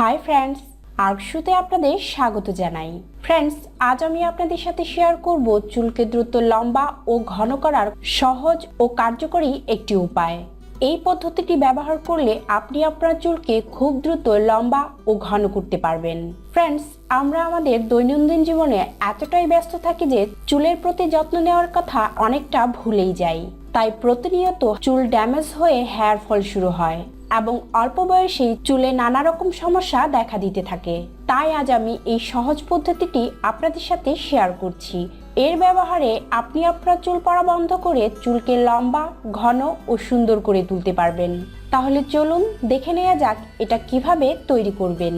Hi friends আর্কশুতে আপনাদের স্বাগত জানাই। ফ্রেন্ডস আজ আমি আপনাদের সাথে শেয়ার করব চুলকে দ্রুত লম্বা ও ঘন করার সহজ ও কার্যকরী একটি উপায়। এই পদ্ধতিটি ব্যবহার করলে আপনি আপনার চুলকে খুব দ্রুত লম্বা ও ঘন করতে পারবেন। ফ্রেন্ডস আমরা আমাদের দৈনন্দিন জীবনে এতটাই ব্যস্ত থাকি যে চুলের প্রতি যত্ন নেওয়ার কথা অনেকটা ভুলেই যাই। তাই প্রতিনিয়ত চুল ড্যামেজ হয়ে হেয়ার ফল শুরু হয়। এবং অল্প বয়সেই চুলে নানা রকম সমস্যা দেখা দিতে থাকে। তাই আজ আমি এই সহজ পদ্ধতিটি আপনাদের সাথে শেয়ার করছি। এর ব্যবহারে আপনি আপনার চুল পড়া বন্ধ করে চুলকে লম্বা, ঘন ও সুন্দর করে তুলতে পারবেন। তাহলে চলুন দেখে নেওয়া যাক এটা কীভাবে তৈরি করবেন।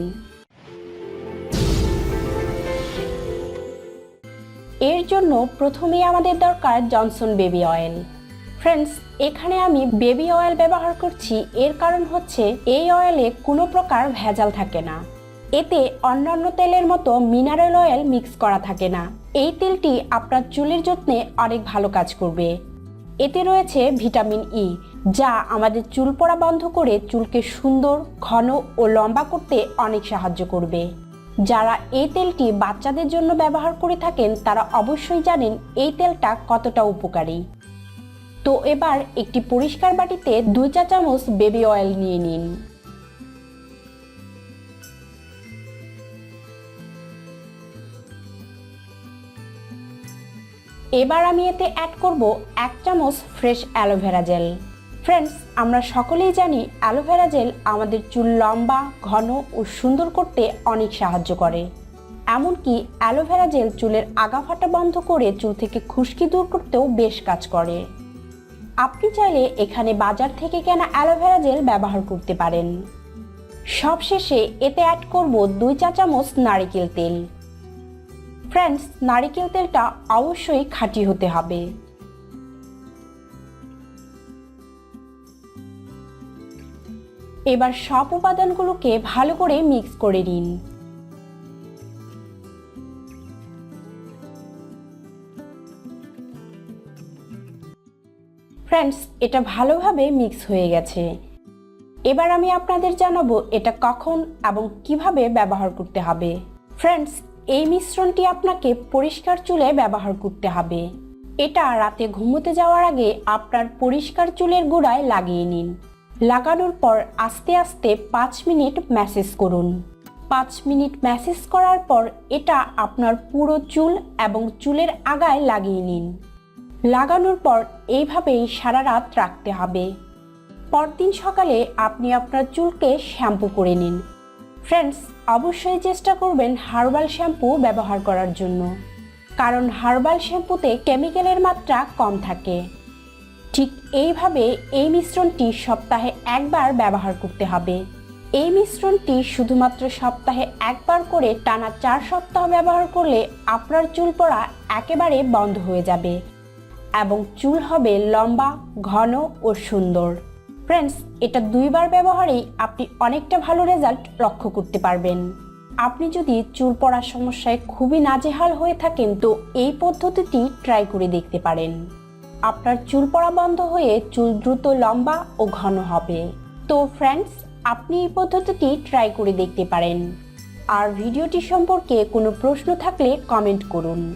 এর জন্য প্রথমেই আমাদের দরকার জনসন বেবি অয়েল। ফ্রেন্ডস এখানে আমি বেবি অয়েল ব্যবহার করছি। এর কারণ হচ্ছে, এই অয়েলে কোনো প্রকার ভেজাল থাকে না। এতে অন্যান্য তেলের মতো মিনারেল অয়েল মিক্স করা থাকে না। এই তেলটি আপনার চুলের যত্নে অনেক ভালো কাজ করবে। এতে রয়েছে ভিটামিন ই যা আমাদের চুল পড়া বন্ধ করে চুলকে সুন্দর, ঘন ও লম্বা করতে অনেক সাহায্য করবে। যারা এই তেলটি বাচ্চাদের জন্য ব্যবহার করে থাকেন, তারা অবশ্যই জানেন এই তেলটা কতটা উপকারী। তো এবার একটি পরিষ্কার বাটিতে দুই চা চামচ বেবি অয়েল নিয়ে নিন। এবার আমি এতে অ্যাড করব এক চামচ ফ্রেশ অ্যালোভেরা জেল ফ্রেন্ডস আমরা সকলেই জানি অ্যালোভেরা জেল আমাদের চুল লম্বা, ঘন ও সুন্দর করতে অনেক সাহায্য করে। এমনকি অ্যালোভেরা জেল চুলের আগা ফাটা বন্ধ করে চুল থেকে খুশকি দূর করতেও বেশ কাজ করে। আপনি চাইলে এখানে বাজার থেকে কেনা অ্যালোভেরা জেল ব্যবহার করতে পারেন। সবশেষে এতে অ্যাড করব দুই চা চামচ নারিকেল তেল। ফ্রেন্ডস নারিকেল তেলটা অবশ্যই খাঁটি হতে হবে। এবার সব উপাদানগুলোকে ভালো করে মিক্স করে নিন। ফ্রেন্ডস এটা ভালোভাবে মিক্স হয়ে গেছে। এবার আমি আপনাদের জানাব এটা কখন এবং কীভাবে ব্যবহার করতে হবে। ফ্রেন্ডস এই মিশ্রণটি আপনাকে পরিষ্কার চুলে ব্যবহার করতে হবে। এটা রাতে ঘুমোতে যাওয়ার আগে আপনার পরিষ্কার চুলের গোড়ায় লাগিয়ে নিন। লাগানোর পর আস্তে আস্তে পাঁচ মিনিট ম্যাসেজ করুন। পাঁচ মিনিট ম্যাসেজ করার পর এটা আপনার পুরো চুল এবং চুলের আগায় লাগিয়ে নিন। লাগানোর পর এইভাবেই সারা রাত রাখতে হবে। পরদিন সকালে আপনি আপনার চুলকে শ্যাম্পু করে নিন। ফ্রেন্ডস, অবশ্যই চেষ্টা করবেন হার্বাল শ্যাম্পু ব্যবহার করার জন্য। কারণ হার্বাল শ্যাম্পুতে কেমিক্যালের মাত্রা কম থাকে। ঠিক এইভাবে এই মিশ্রণটি সপ্তাহে একবার ব্যবহার করতে হবে। এই মিশ্রণটি শুধুমাত্র সপ্তাহে একবার করে টানা চার সপ্তাহ ব্যবহার করলে আপনার চুল পড়া একেবারে বন্ধ হয়ে যাবে। এবং চুল হবে লম্বা, ঘন ও সুন্দর। ফ্রেন্ডস এটা দুইবার ব্যবহারেই আপনি অনেকটা ভালো রেজাল্ট লক্ষ্য করতে পারবেন। আপনি যদি চুল পড়ার সমস্যায় খুবই নাজেহাল হয়ে থাকেন, তো এই পদ্ধতিটি ট্রাই করে দেখতে পারেন। আপনার চুল পড়া বন্ধ হয়ে চুল দ্রুত লম্বা ও ঘন হবে। তো ফ্রেন্ডস আপনি এই পদ্ধতিটি ট্রাই করে দেখতে পারেন। আর ভিডিওটি সম্পর্কে কোনো প্রশ্ন থাকলে কমেন্ট করুন।